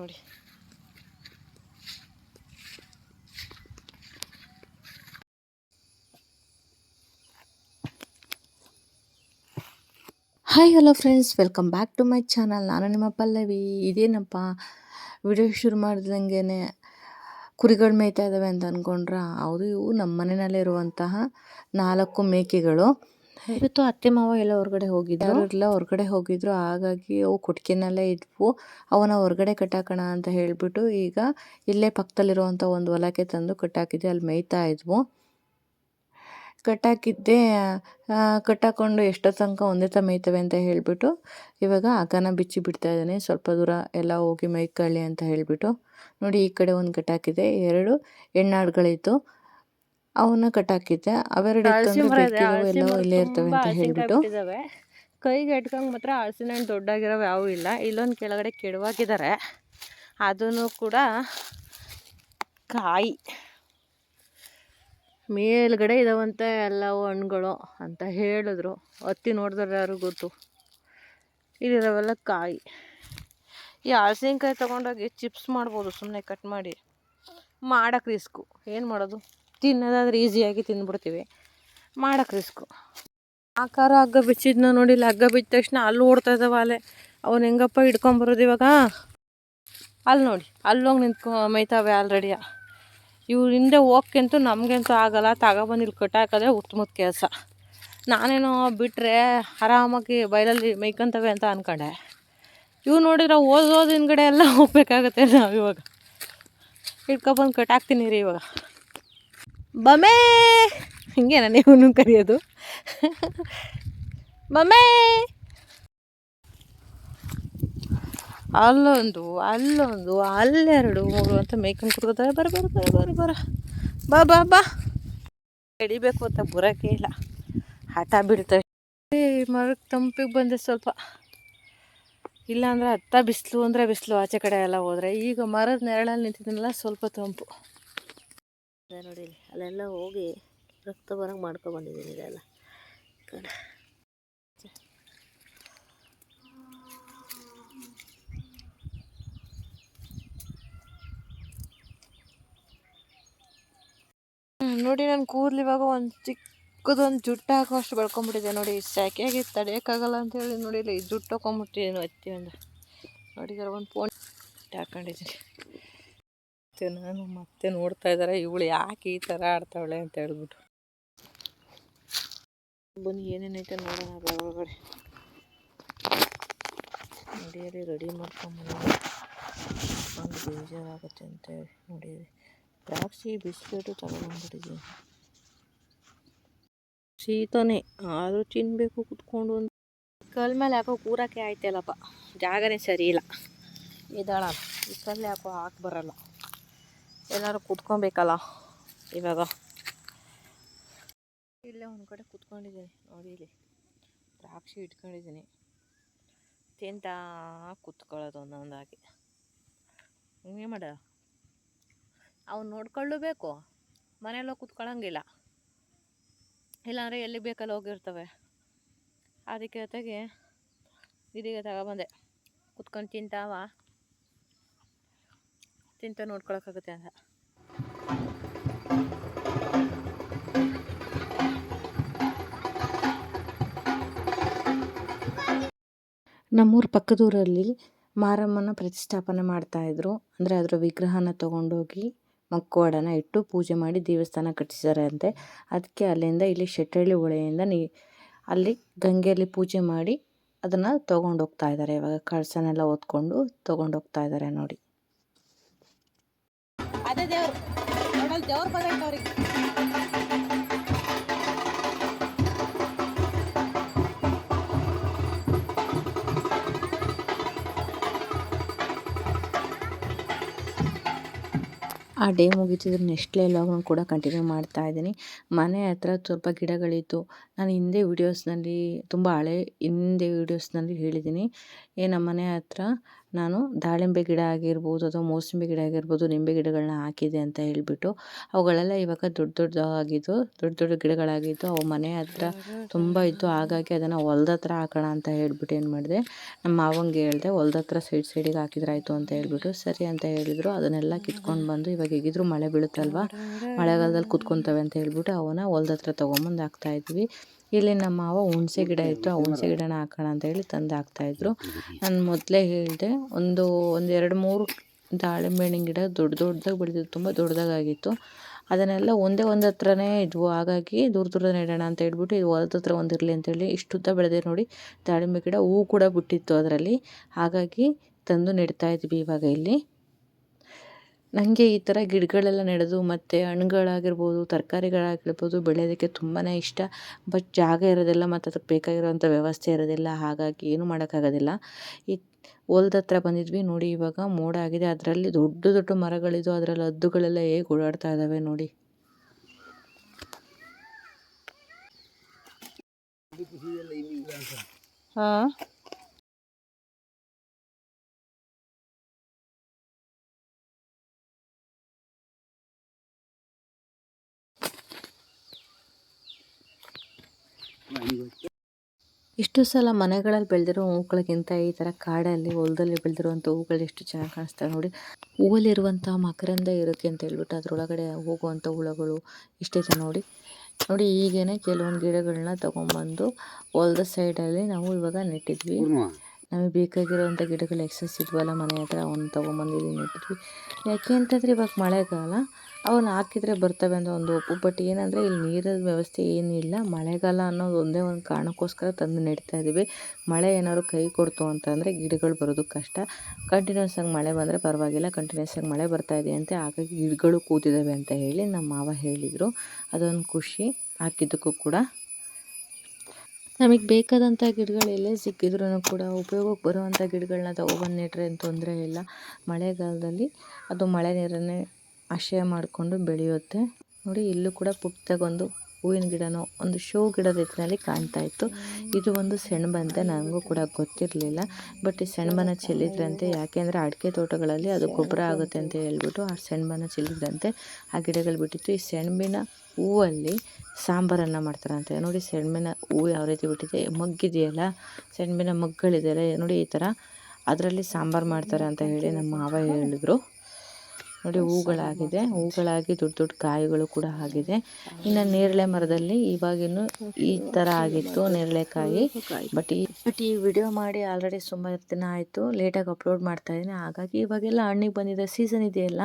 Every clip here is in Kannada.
ನೋಡಿ. Hi hello friends welcome back to my channel ನಾನು ನಿಮ್ಮ ಪಲ್ಲವಿ. ಇದೇನಪ್ಪ? ವಿಡಿಯೋ ಶುರು ಮಾಡಿದಂಗೆ ಕುರಿಗಳು ಮೇಯ್ತಾ ಇದ್ದಾವೆ ಅಂತ ಅಂದ್ಕೊಂಡ್ರೆ ಹೌದು, ಇವು ನಮ್ಮ ಮನೆಯಲ್ಲೇ ಇರುವಂತಹ ನಾಲ್ಕು ಮೇಕೆಗಳು. ಇವತ್ತು ಅತ್ತೆ ಮಾವ ಎಲ್ಲ ಹೊರಗಡೆ ಹೋಗಿದ್ರು. ಎಲ್ಲ ಹೊರಗಡೆ ಹೋಗಿದ್ರು. ಹಾಗಾಗಿ ಅವು ಕುಟ್ಕಿನೆಲ್ಲ ಇದ್ವು. ಅವನ ಹೊರಗಡೆ ಕಟ್ಟಾಕೋಣ ಅಂತ ಹೇಳಿಬಿಟ್ಟು ಈಗ ಇಲ್ಲೇ ಪಕ್ಕದಲ್ಲಿರುವಂಥ ಒಂದು ಹೊಲಕ್ಕೆ ತಂದು ಕಟ್ಟಾಕಿದ್ದೆ ಅಲ್ಲಿ ಮೇಯ್ತಾ ಇದ್ವು. ಕಟ್ಟಾಕಿದ್ದೆ ಕಟ್ಟಾಕೊಂಡು ಎಷ್ಟೋ ತನಕ ಒಂದೇ ತ ಮೇಯ್ತವೆ ಅಂತ ಹೇಳಿಬಿಟ್ಟು ಇವಾಗ ಹಗ್ಗನ ಬಿಚ್ಚಿ ಬಿಡ್ತಾ ಇದ್ದಾನೆ. ಸ್ವಲ್ಪ ದೂರ ಎಲ್ಲ ಹೋಗಿ ಮೇಯ್ಕೊಳ್ಳಿ ಅಂತ ಹೇಳಿಬಿಟ್ಟು. ನೋಡಿ ಈ ಕಡೆ ಒಂದು ಕಟ್ಟಾಕಿದೆ. ಎರಡು ಹೆಣ್ಣಾಡುಗಳಿತ್ತು ಅವನ್ನ ಕಟ್ಟಾಕಿದ್ದೆ. ಅವೆರಡು ಎಲ್ಲವೂ ಇಲ್ಲೇ ಇರ್ತವೆ ಅಂತ ಹೇಳಿಬಿಟ್ಟು. ಕೈಗೆ ಎಟ್ಕೊಂಡ್ ಮಾತ್ರ ಹಳಸಿನ ಹಣ್ಣು ದೊಡ್ಡಾಗಿರೋವು ಯಾವೂ ಇಲ್ಲ. ಇಲ್ಲೊಂದು ಕೆಳಗಡೆ ಕೆಡವಾಗಿದ್ದಾರೆ ಅದನ್ನು ಕೂಡ ಕಾಯಿ. ಮೇಲ್ಗಡೆ ಇದಾವಂತೆ ಎಲ್ಲವೂ ಹಣ್ಣುಗಳು ಅಂತ ಹೇಳಿದ್ರು. ಹತ್ತಿ ನೋಡಿದ್ರೆ ಯಾರು ಗೊತ್ತು? ಇಲ್ಲಿರೋವೆಲ್ಲ ಕಾಯಿ. ಈ ಹಳಸಿನಕಾಯಿ ತೊಗೊಂಡೋಗಿ ಚಿಪ್ಸ್ ಮಾಡ್ಬೋದು ಸುಮ್ಮನೆ ಕಟ್ ಮಾಡಿ. ಮಾಡಕ್ಕೆ ರಿಸ್ಕು ಏನು ಮಾಡೋದು? ತಿನ್ನೋದಾದ್ರೆ ಈಸಿಯಾಗಿ ತಿಂದ್ಬಿಡ್ತೀವಿ. ಮಾಡೋಕೆ ರಿಸ್ಕು ಆಕಾರ ಹಗ್ಗ ಬಿಚ್ಚಿದ್ನ ನೋಡಿಲ್ಲ ಹಗ್ಗ ಬಿದ್ದ ತಕ್ಷಣ ಅಲ್ಲಿ ಓಡ್ತಾ ಇದ್ದಾವೆ ಅಲೆ. ಅವನು ಹೆಂಗಪ್ಪ ಹಿಡ್ಕೊಂಬರೋದು ಇವಾಗ? ಅಲ್ಲಿ ನೋಡಿ ಅಲ್ಲೋಗಿ ನಿಂತ್ಕೊ ಮೈತಾವೆ ಆಲ್ರೆಡಿ ಇವ್ರ ಹಿಂದೆ ಹೋಗ್ಕಂತೂ ನಮಗಂತೂ ಆಗಲ್ಲ, ತಗೊಬಂದು ಇಲ್ಲಿ ಕಟ್ಟಾಕೋದೇ ಉತ್ತಮದ ಕೆಲಸ. ನಾನೇನೋ ಬಿಟ್ಟರೆ ಆರಾಮಾಗಿ ಬಯಲಲ್ಲಿ ಮೇಯ್ಕೊಂತವೆ ಅಂತ ಅಂದ್ಕೊಂಡೆ ಇವು ನೋಡಿದ್ರೆ ಓದೋದು ಹಿಂದ್ಗಡೆ ಎಲ್ಲ ಹೋಗ್ಬೇಕಾಗತ್ತೆ ನಾವು ಇವಾಗ. ಇಟ್ಕೊಬಂದು ಕಟ್ಟಾಕ್ತೀನಿ ರೀ ಇವಾಗ. ಬಮೇ ಹೀಗೆ ನಾನು ಇವನು ಕರೆಯೋದು? ಬಮೇ ಅಲ್ಲೊಂದು ಅಲ್ಲೊಂದು, ಅಲ್ಲೆರಡು ಮೂರು ಅಂತ ಮೇಯ್ಕೊಂಡು ಕುತ್ಕೋತಾರೆ ಬರ ಬರ ಬರ ಬರ ಬರ. ಬಾ ಬಾ ಬಾ. ಎಡಿಬೇಕು ಅಂತ ಬರೋಕೆ ಇಲ್ಲ. ಹಠ ಬೀಳ್ತವೆ ಮರಕ್ಕೆ ತಂಪಿಗೆ ಬಂದೆ ಸ್ವಲ್ಪ. ಇಲ್ಲಾಂದ್ರೆ ಹತ್ತ ಬಿಸಿಲು ಅಂದರೆ ಬಿಸಿಲು. ಆಚೆ ಕಡೆ ಎಲ್ಲ ಹೋದರೆ ಈಗ ಮರದ ನೆರಳಲ್ಲಿ ನಿಂತಿದ್ದೀನಲ್ಲ ಸ್ವಲ್ಪ ತಂಪು. ಅದೇ ನೋಡಿ ಅಲ್ಲೆಲ್ಲ ಹೋಗಿ ರಕ್ತ ಬರಂಗೆ ಮಾಡ್ಕೊಬಂದಿದ್ದೀನಿ ಇದೆಲ್ಲ ನೋಡಿ ನಾನು ಕೂದಲು ಇವಾಗ ಒಂದು ಚಿಕ್ಕದೊಂದು ಜುಟ್ಟು ಹಾಕೋಷ್ಟು ಬೆಳ್ಕೊಂಬಿಟ್ಟಿದೆ ನೋಡಿ. ಸೆಕೆಗೆ ತಡೆಯೋಕ್ಕಾಗಲ್ಲ ಅಂತ ಹೇಳಿ ನೋಡಿ ಇಲ್ಲಿ ಜುಟ್ಟು ಹಾಕೊಂಬಿಟ್ಟಿದ್ದೀನಿ ಹತ್ತಿ ಒಂದು ನೋಡಿ ಒಂದು ಫೋನ್ ಹಾಕೊಂಡಿದ್ದೀನಿ. ಮತ್ತೆ ನಾನು ಮತ್ತೆ ನೋಡ್ತಾ ಇದ್ದಾರೆ ಇವಳು ಯಾಕೆ ಈ ಥರ ಆಡ್ತಾವಳೆ ಅಂತ ಹೇಳ್ಬಿಟ್ಟು. ಬನ್ನಿ ಏನೇನೈತೆ ನೋಡೋಣ ಒಳಗಡೆ. ನೋಡಿಯಲ್ಲಿ ರೆಡಿ ಮಾಡ್ಕೊಂಬಂದು ಒಂದು ಬೇಜಾರಾಗುತ್ತೆ ಅಂತ ಹೇಳಿ ನೋಡಿರಿ ದ್ರಾಕ್ಷಿ ಬಿಸ್ಕೆಟು ತಗೊಂಡ್ಬಿಟ್ಟಿದ್ದೀನಿ ಶೀತನೇ, ಆದರೂ ತಿನ್ನಬೇಕು ಕುತ್ಕೊಂಡು ಒಂದು ಕಲ್ ಮೇಲೆ ಯಾಕೋ ಕೂರಕ್ಕೆ ಆಯ್ತಲ್ಲಪ್ಪ ಜಾಗನೇ ಸರಿ ಇಲ್ಲ. ಇದ್ದಾಳ ಈ ಕಲ್ಲು ಯಾಕೋ ಹಾಕಿ ಬರಲ್ಲ. ಏನಾದ್ರು ಕುತ್ಕೊಬೇಕಲ್ಲ ಇವಾಗ. ಇಲ್ಲೇ ಒಂದು ಕಡೆ ಕುತ್ಕೊಂಡಿದ್ದೀನಿ, ನೋಡಿ ಇಲ್ಲಿ. ದ್ರಾಕ್ಷಿ ಇಟ್ಕೊಂಡಿದ್ದೀನಿ. ತಿಂತಾ ಕುತ್ಕೊಳ್ಳೋದು ಒಂದೊಂದಾಗಿ. ಹಿಂಗೆ ಮಾಡ. ಅವ್ನು ನೋಡ್ಕೊಳ್ಳಬೇಕು. ಮನೆಯಲ್ಲೋ ಕುತ್ಕೊಳ್ಳಂಗಿಲ್ಲ ಇಲ್ಲಾಂದರೆ ಎಲ್ಲಿ ಬೇಕಲ್ಲಿ ಹೋಗಿರ್ತವೆ. ಅದಕ್ಕೆ ಜೊತೆಗೆ ಇದೀಗ ತಗೊಬಂದೆ ಕುತ್ಕೊಂಡು ತಿಂತಾವ? ತಿಂತ ನೋಡ್ಕೊಳಕ್ಕಾಗುತ್ತೆ ಅಂತ ನಮ್ಮೂರ ಪಕ್ಕದೂರಲ್ಲಿ ಮಾರಮ್ಮನ ಪ್ರತಿಷ್ಠಾಪನೆ ಮಾಡ್ತಾಯಿದ್ರು ಅಂದರೆ ಅದರ ವಿಗ್ರಹನ ತಗೊಂಡೋಗಿ ಮಕ್ಕವಾಡನ ಇಟ್ಟು ಪೂಜೆ ಮಾಡಿ ದೇವಸ್ಥಾನ ಕಟ್ಟಿಸಿದ್ದಾರೆ ಅಂತೆ ಅದಕ್ಕೆ ಅಲ್ಲಿಂದ ಇಲ್ಲಿ ಶೆಟ್ಟಳ್ಳಿ ಹೊಳೆಯಿಂದ ನೀ, ಅಲ್ಲಿ ಗಂಗೆಯಲ್ಲಿ ಪೂಜೆ ಮಾಡಿ ಅದನ್ನು ತೊಗೊಂಡೋಗ್ತಾ ಇದ್ದಾರೆ ಇವಾಗ ಕಳಸನೆಲ್ಲ ಓದ್ಕೊಂಡು ತೊಗೊಂಡೋಗ್ತಾ ಇದ್ದಾರೆ ನೋಡಿ. ಅದೇ ದೇವ್ರು. ನೋಡಲ್ ದೇವ್ರು ಬಂದೈತೆ ಅವ್ರಿಗೆ. ಆ ಡೇ ಮುಗಿತಿದ್ರೆ ನೆಕ್ಸ್ಟ್ ಲೇ ಲಾಗ್ನ ಕೂಡ ಕಂಟಿನ್ಯೂ ಮಾಡ್ತಾ ಇದ್ದೀನಿ. ಮನೆ ಹತ್ರ ಸ್ವಲ್ಪ ಗಿಡಗಳಿತ್ತು. ನಾನು ಹಿಂದೆ ವೀಡಿಯೋಸ್ನಲ್ಲಿ ತುಂಬ ಹಳೆ ಹಿಂದೆ ವೀಡಿಯೋಸ್ನಲ್ಲಿ ಹೇಳಿದ್ದೀನಿ. ನಮ್ಮ ಮನೆ ಹತ್ರ ನಾನು ದಾಳಿಂಬೆ ಗಿಡ ಆಗಿರ್ಬೋದು ಅಥವಾ ಮೋಸಂಬಿ ಗಿಡ ಆಗಿರ್ಬೋದು ನಿಂಬೆ ಗಿಡಗಳನ್ನ ಹಾಕಿದೆ ಅಂತ ಹೇಳಿಬಿಟ್ಟು ಅವುಗಳೆಲ್ಲ ಇವಾಗ ದೊಡ್ಡ ದೊಡ್ಡದಾಗಿದ್ದು, ದೊಡ್ಡ ದೊಡ್ಡ ಗಿಡಗಳಾಗಿದ್ದು ಅವು ಮನೆ ಹತ್ರ ತುಂಬ ಇತ್ತು ಹಾಗಾಗಿ ಅದನ್ನು ಹೊಲ್ದ ಹತ್ರ ಹಾಕೋಣ ಅಂತ ಹೇಳಿಬಿಟ್ಟು ಏನು ಮಾಡಿದೆ, ನಮ್ಮ ಮಾವಂಗೆ ಹೇಳಿದೆ ಹೊಲ್ದ ಹತ್ರ ಸೈಡ್ ಸೈಡಿಗೆ ಹಾಕಿದ್ರಾಯ್ತು ಅಂತ ಹೇಳಿಬಿಟ್ಟು ಸರಿ ಅಂತ ಹೇಳಿದರು. ಅದನ್ನೆಲ್ಲ ಕಿತ್ಕೊಂಡು ಬಂದು ಇವಾಗ ಹೇಗಿದ್ರು ಮಳೆ ಬೀಳುತ್ತಲ್ವ, ಮಳೆಗಾಲದಲ್ಲಿ ಕುತ್ಕೊತವೆ ಅಂತ ಹೇಳ್ಬಿಟ್ಟು ಅವನ್ನ ಹೊಲ್ದ ಹತ್ರ ತೊಗೊಂಬಂದು ಹಾಕ್ತಾ ಇದ್ವಿ. ಇಲ್ಲಿ ನಮ್ಮ ಮಾವ ಹುಣಸೆ ಗಿಡ ಇತ್ತು ಆ ಹುಣಸೆ ಗಿಡನ ಹಾಕೋಣ ಅಂತ ಹೇಳಿ ತಂದು ಹಾಕ್ತಾಯಿದ್ರು. ನಾನು ಮೊದಲೇ ಹೇಳಿದೆ ಒಂದು ಒಂದು ಎರಡು ಮೂರು ದಾಳಿಂಬೆ ಹಣ್ಣಿನ ಗಿಡ ದೊಡ್ಡ ದೊಡ್ಡದಾಗಿ ಬೆಳೆದಿದ್ದು ತುಂಬ ದೊಡ್ಡದಾಗಿತ್ತು. ಅದನ್ನೆಲ್ಲ ಒಂದೇ ಒಂದು ಹತ್ರನೇ ಇದ್ವು. ಹಾಗಾಗಿ ದೂರ ದೂರ ನೆಡೋಣ ಅಂತ ಹೇಳ್ಬಿಟ್ಟು ಇದು ಹೊಲದ ಹತ್ರ ಒಂದು ಇರಲಿ ಅಂತೇಳಿ ಇಷ್ಟುದ್ದ ಬೆಳೆದೆ ನೋಡಿ ದಾಳಿಂಬೆ ಗಿಡ ಹೂ ಕೂಡ ಬಿಟ್ಟಿತ್ತು ಅದರಲ್ಲಿ. ಹಾಗಾಗಿ ತಂದು ನೆಡ್ತಾ ಇದ್ವಿ ಇವಾಗ ಇಲ್ಲಿ. ನನಗೆ ಈ ಥರ ಗಿಡಗಳೆಲ್ಲ ನೆಡೋದು ಮತ್ತು ಹಣ್ಗಳಾಗಿರ್ಬೋದು ತರಕಾರಿಗಳಾಗಿರ್ಬೋದು ಬೆಳೆಯೋದಕ್ಕೆ ತುಂಬಾ ಇಷ್ಟ. ಬಟ್ ಜಾಗ ಇರೋದಿಲ್ಲ ಮತ್ತು ಅದಕ್ಕೆ ಬೇಕಾಗಿರೋಂಥ ವ್ಯವಸ್ಥೆ ಇರೋದಿಲ್ಲ. ಹಾಗಾಗಿ ಏನೂ ಮಾಡೋಕ್ಕಾಗೋದಿಲ್ಲ. ಈ ಹೊಲ್ದ ಹತ್ರ ಬಂದಿದ್ವಿ. ನೋಡಿ ಇವಾಗ ಮೋಡ ಆಗಿದೆ. ಅದರಲ್ಲಿ ದೊಡ್ಡ ದೊಡ್ಡ ಮರಗಳಿದ್ದು ಅದರಲ್ಲಿ ಹದ್ದುಗಳೆಲ್ಲ ಹೇಗೆ ಓಡಾಡ್ತಾ ಇದ್ದಾವೆ ನೋಡಿ. ಹಾಂ? ಇಷ್ಟು ಸಲ ಮನೆಗಳಲ್ಲಿ ಬೆಳೆದಿರೋ ಹೂಗಳಿಗಿಂತ ಈ ಥರ ಕಾಡಲ್ಲಿ, ಹೊಲದಲ್ಲಿ ಬೆಳೆದಿರುವಂಥ ಹೂಗಳು ಎಷ್ಟು ಚೆನ್ನಾಗಿ ಕಾಣಿಸ್ತವೆ ನೋಡಿ. ಹೂವಲ್ಲಿರುವಂಥ ಮಕರಂದ ಇರುತ್ತೆ ಅಂತ ಹೇಳ್ಬಿಟ್ಟು ಅದರೊಳಗಡೆ ಹೋಗುವಂಥ ಹುಳಗಳು ಇಷ್ಟಿದೆ ನೋಡಿ. ನೋಡಿ, ಈಗೇನೆ ಕೆಲವೊಂದು ಗಿಡಗಳನ್ನ ತೊಗೊಂಬಂದು ಹೊಲದ ಸೈಡಲ್ಲಿ ನಾವು ಇವಾಗ ನೆಟ್ಟಿದ್ವಿ. ನಮಗೆ ಬೇಕಾಗಿರುವಂಥ ಗಿಡಗಳು ಎಕ್ಸಸ್ ಇದ್ವಲ್ಲ ಮನೆ ಹತ್ರ ಅವನ್ನ ತೊಗೊಂಬಂದು ಇಲ್ಲಿ ನೆಟ್ಟಿದ್ವಿ. ಯಾಕೆ ಅಂತಂದರೆ ಇವಾಗ ಮಳೆಗಾಲ ಅವನ್ನ ಹಾಕಿದರೆ ಬರ್ತವೆ ಅಂತ ಒಂದು ಒಪ್ಪು. ಬಟ್ ಏನಂದರೆ ಇಲ್ಲಿ ನೀರಿನ ವ್ಯವಸ್ಥೆ ಏನಿಲ್ಲ. ಮಳೆಗಾಲ ಅನ್ನೋದು ಒಂದೇ ಒಂದು ಕಾರಣಕ್ಕೋಸ್ಕರ ತಂದು ನೆಡ್ತಾ ಇದ್ದೀವಿ ಮಳೆ ಏನಾದ್ರು ಕೈ ಕೊಡ್ತು ಅಂತಂದರೆ ಗಿಡಗಳು ಬರೋದು ಕಷ್ಟ. ಕಂಟಿನ್ಯೂಸ್ ಆಗಿ ಮಳೆ ಬಂದರೆ ಪರವಾಗಿಲ್ಲ. ಕಂಟಿನ್ಯೂಸ್ ಆಗಿ ಮಳೆ ಬರ್ತಾ ಇದೆ ಅಂತೆ. ಹಾಗಾಗಿ ಗಿಡಗಳು ಕೂತಿದ್ದಾವೆ ಅಂತ ಹೇಳಿ ನಮ್ಮ ಮಾವ ಹೇಳಿದರು. ಅದೊಂದು ಖುಷಿ ಹಾಕಿದ್ದಕ್ಕೂ ಕೂಡ. ನಮಗೆ ಬೇಕಾದಂಥ ಗಿಡಗಳು ಎಲ್ಲೇ ಸಿಕ್ಕಿದ್ರೂ ಕೂಡ ಉಪಯೋಗಕ್ಕೆ ಬರುವಂಥ ಗಿಡಗಳನ್ನ ತಗೊಬಂದು ನೆಟ್ರೆ ಏನು ತೊಂದರೆ ಇಲ್ಲ. ಮಳೆಗಾಲದಲ್ಲಿ ಅದು ಮಳೆ ನೀರನ್ನೇ ಆಶ್ರಯ ಮಾಡಿಕೊಂಡು ಬೆಳೆಯುತ್ತೆ. ನೋಡಿ, ಇಲ್ಲೂ ಕೂಡ ಪುಟ್ಟದಾಗೊಂದು ಹೂವಿನ ಗಿಡನೋ, ಒಂದು ಶೋ ಗಿಡದ ರೀತಿಯಲ್ಲಿ ಕಾಣ್ತಾ ಇತ್ತು. ಇದು ಒಂದು ಸೆಣಬಂತೆ, ನನಗೂ ಕೂಡ ಗೊತ್ತಿರಲಿಲ್ಲ. ಬಟ್ ಈ ಸೆಣಬನ ಚೆಲ್ಲಿದ್ರಂತೆ. ಯಾಕೆಂದರೆ ಅಡಿಕೆ ತೋಟಗಳಲ್ಲಿ ಅದು ಗೊಬ್ಬರ ಆಗುತ್ತೆ ಅಂತ ಹೇಳ್ಬಿಟ್ಟು ಆ ಸೆಣಬನ ಚೆಲ್ಲಿದ್ರಂತೆ. ಆ ಗಿಡಗಳು ಬಿಟ್ಟಿತ್ತು. ಈ ಸೆಣಬಿನ ಹೂವಲ್ಲಿ ಸಾಂಬಾರನ್ನು ಮಾಡ್ತಾರಂತೆ. ನೋಡಿ, ಸೆಣಬಿನ ಹೂವು ಯಾವ ರೀತಿ ಬಿಟ್ಟಿದೆ? ಮಗ್ಗಿದೆಯಲ್ಲ? ಸೆಣಬಿನ ಮಗ್ಗಳಿದೆಯಲ್ಲ? ನೋಡಿ, ಈ ಥರ ಅದರಲ್ಲಿ ಸಾಂಬಾರು ಮಾಡ್ತಾರೆ ಅಂತ ಹೇಳಿ ನಮ್ಮ ಮಾವ ಹೇಳಿದ್ರು. ನೋಡಿ ಹೂಗಳಾಗಿದೆ. ಹೂಗಳಾಗಿ ದೊಡ್ಡ ದೊಡ್ಡ ಕಾಯಿಗಳು ಕೂಡ ಆಗಿದೆ. ಇನ್ನು ನೇರಳೆ ಮರದಲ್ಲಿ ಇವಾಗಿನ್ನು ಈ ಥರ ಆಗಿತ್ತು ನೇರಳೆಕಾಯಿ. ಬಟ್ ಈ ಬಟ್ ಈ ವಿಡಿಯೋ ಮಾಡಿ ಆಲ್ರೆಡಿ ಸುಮಾರು ದಿನ ಆಯಿತು. ಲೇಟಾಗಿ ಅಪ್ಲೋಡ್ ಮಾಡ್ತಾ ಇದ್ದೀನಿ. ಹಾಗಾಗಿ ಇವಾಗೆಲ್ಲ ಹಣ್ಣಿಗೆ ಬಂದಿದೆ ಸೀಸನ್ ಇದೆಯಲ್ಲ?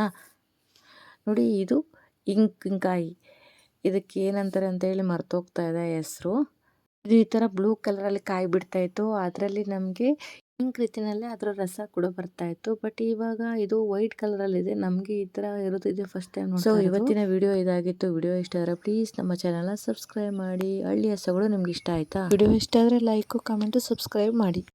ನೋಡಿ ಇದು ಇಂಕಿಂಕಾಯಿ. ಇದಕ್ಕೆ ಏನಂತಾರೆ ಅಂತೇಳಿ ಮರ್ತೋಗ್ತಾ ಇದೆ ಹೆಸರು. ಇದು ಈ ಥರ ಬ್ಲೂ ಕಲರಲ್ಲಿ ಕಾಯಿ ಬಿಡ್ತಾಯಿತ್ತು ಅದರಲ್ಲಿ ನಮಗೆ ಪಿಂಕ್ ರೀತಿನಲ್ಲಿ ಅದರ ರಸ ಕೂಡ ಬರ್ತಾ ಇತ್ತು. ಬಟ್ ಇವಾಗ ಇದು ವೈಟ್ ಕಲರ್ ಅಲ್ಲಿ ಇದೆ ನಮಗೆ ಈ ತರ ಇರುತ್ತಿದೆ ಫಸ್ಟ್ ಟೈಮ್ ಸೊ ಇವತ್ತಿನ ವಿಡಿಯೋ ಇದಾಗಿತ್ತು. ವಿಡಿಯೋ ಇಷ್ಟ ಆದರೆ ಪ್ಲೀಸ್ ನಮ್ಮ ಚಾನೆಲ್ ಸಬ್ಸ್ಕ್ರೈಬ್ ಮಾಡಿ. ಹಳ್ಳಿ ಹಸಗಳು ನಿಮ್ಗೆ ಇಷ್ಟ ಆಯ್ತಾ? ವಿಡಿಯೋ ಇಷ್ಟ ಆದ್ರೆ ಲೈಕ್ ಕಾಮೆಂಟ್ ಸಬ್ಸ್ಕ್ರೈಬ್ ಮಾಡಿ.